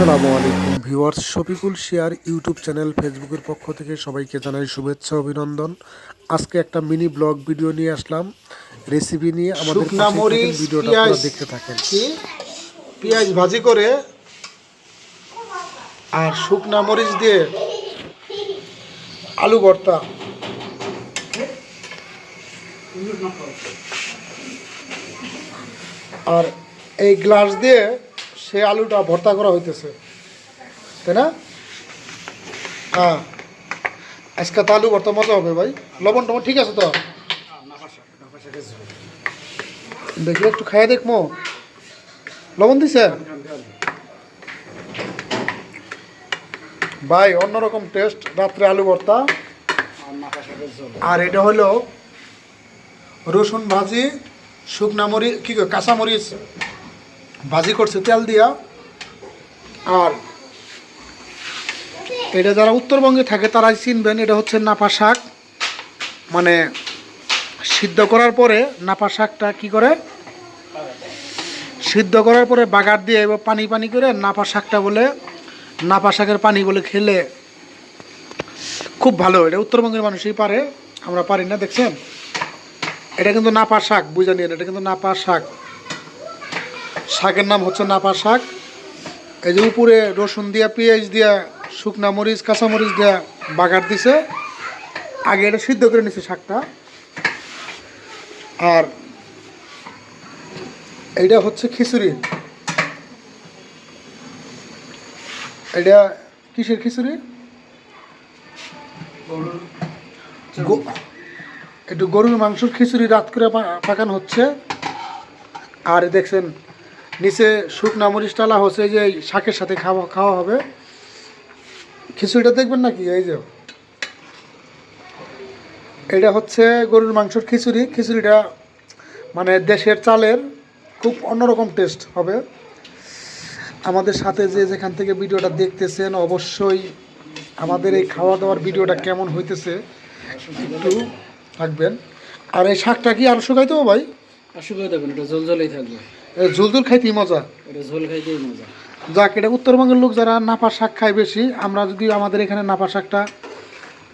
আসসালামু আলাইকুম viewers Shafiqul share YouTube channel ফেসবুকের পক্ষ থেকে সবাইকে জানাই শুভেচ্ছা অভিনন্দন। আজকে একটা মিনি ব্লগ ভিডিও নিয়ে আসলাম। রেসিপি নিয়ে আমাদের শুকনা মরিচ, ভিডিওটা আপনারা দেখতে থাকেন। পেঁয়াজ ভাজি করে আর শুকনা মরিচ দিয়ে আলু ভর্তা। আর এই গ্লাস দিয়ে সে আলুটা ভর্তা করা হইতেছে। তাই না? হ্যাঁ। আজকে তো আলু ভর্তা মজা হবে ভাই। লবণ টবণ ঠিক আছে তো? দেখি একটু খাইয়ে দেখব। লবণ দিছেন? ভাই, অন্যরকম টেস্ট রাত্রে আলু ভর্তা। আর এটা হলো রসুন ভাজি, শুকনা মরিচ, কি কাঁচা মরিচ। ভাজি করছে, তেল দিয়া। আর এটা যারা উত্তরবঙ্গে থাকে, তারাই চিনবেন, এটা হচ্ছে নাপা শাক। মানে সিদ্ধ করার পরে নাপা শাকটা কি করে? সিদ্ধ করার পরে বাগার দিয়ে এবার পানি পানি করে নাপা শাকটা বলে, নাপা শাকের পানি বলে খেলে খুব ভালো। এটা উত্তরবঙ্গের মানুষই পারে, আমরা পারি না, দেখছেন? এটা কিন্তু নাপা শাক, বুঝে নিন এটা কিন্তু নাপা শাক। শাকের নাম হচ্ছে নাপা শাক। এই যে উপরে রসুন দিয়া, পেঁয়াজ দিয়া, শুকনা মরিচ, কাঁচা মরিচ দিয়া বাগার দিছে। আগে এটা সিদ্ধ করে নিছে শাকটা। আর এইটা হচ্ছে খিচুড়ি। এটা কিসের খিচুড়ি? একটু গরুর মাংসের খিচুড়ি রাত করে পাকানো হচ্ছে। আর দেখছেন নিচে শুকনা মরিচ টালা হচ্ছে যে শাকের সাথে খাওয়া খাওয়া হবে। খিচুড়িটা দেখবেন নাকি? এই যে। এটা হচ্ছে গরুর মাংসর খিচুড়ি। খিচুড়িটা মানে দেশের চালের খুব অন্যরকম টেস্ট হবে। আমাদের সাথে যে যেখান থেকে ভিডিওটা দেখতেছেন, অবশ্যই আমাদের এই খাওয়া দাওয়ার ভিডিওটা কেমন হইতেছে একটু থাকবেন। আর এই শাকটা কি আর শুকাইতে ভাই? অসুবিধা দেবেন এটা জল জলেই থাকবে। এই ঝুলঝুল খাইতেই মজা। এটা ঝোল খাইতেই মজা। যাক এটা উত্তরবঙ্গের লোক যারা নাপা শাক খায় বেশি আমরা যদি আমাদের এখানে নাপা শাকটা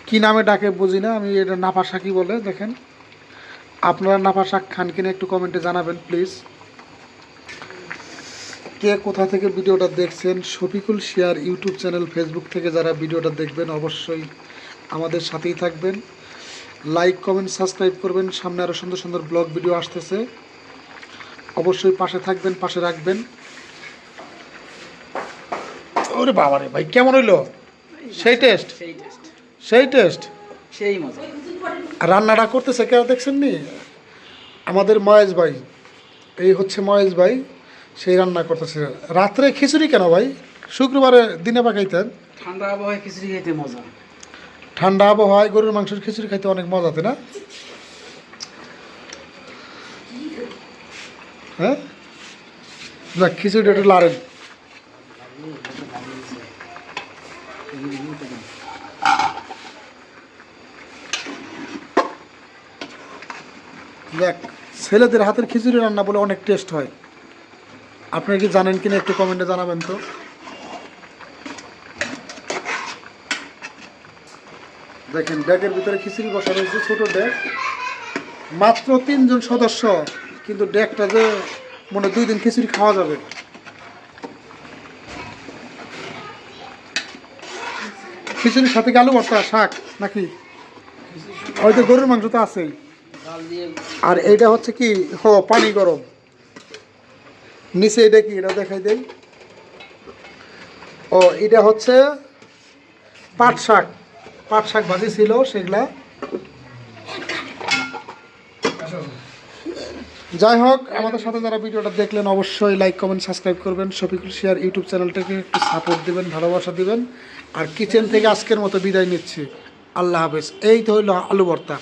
কী নামে ডাকে বুঝি না আমি এটা নাপা শাকই বলে দেখেন। আপনারা নাপা শাক খান কিনা একটু কমেন্টে জানাবেন প্লিজ কে কোথা থেকে ভিডিওটা দেখছেন Shafiqul share YouTube channel Facebook থেকে যারা ভিডিওটা দেখবেন অবশ্যই আমাদের সাথেই থাকবেন। লাইক কমেন্ট সাবস্ক্রাইব করবেন সামনে আরও সুন্দর সুন্দর ব্লগ ভিডিও আসতেছে। অবশ্যই পাশে থাকবেন পাশে রাখবেন। ওরে বাবা রে ভাই কেমন হইল? সেই টেস্ট সেই টেস্ট সেই মজা। রান্নাটা করতেছে কেউ দেখছেন নি আমাদের মহেশ ভাই এই হচ্ছে মহেশ ভাই সেই রান্না করতেছে। রাত্রে খিচুড়ি কেন ভাই? শুক্রবারে দিনে পাকাইতেন। ঠান্ডা আবহাওয়ায় খিচুড়ি খাইতে মজা। ঠান্ডা আবহাওয়ায় গরুর মাংসের খিচুড়ি খাইতে অনেক মজা তাই না? হ্যাঁ? যাক খিচুড়ি একটু লাড়েন দেখ, ছেলেদের হাতের খিচুড়ি রান্না বলে অনেক টেস্ট হয়। আপনারা কি জানেন কিনা একটু কমেন্টে জানাবেন তো? দেখেন ডেকের ভিতরে খিচুড়ি বসা রয়েছে ছোট ডেক মাত্র তিনজন সদস্য। কিন্তু ডেকটা যে মনে দুই দিন খিচুড়ি খাওয়া যাবে। খিচুড়ির সাথে আলু ভর্তা, শাক নাকি? হয়তো গরুর মাংস তো আছেই। আর এইটা হচ্ছে কি? হ, পানি গরম। নিচে এটা কি? এটা দেখাই দেই। ও, এটা হচ্ছে পাট শাক। পাট শাক ভাজি ছিল সেগুলা। যাই হোক, আমাদের সাথে যারা ভিডিওটা দেখলেন, অবশ্যই লাইক কমেন্ট সাবস্ক্রাইব করবেন। শফিকুল শেয়ার ইউটিউব চ্যানেলটাকে একটু সাপোর্ট দেবেন, ভালোবাসা দেবেন। আর কিচেন থেকে আজকের মতো বিদায় নিচ্ছি। আল্লাহ হাফেজ। এই তো হইল আলু ভর্তা।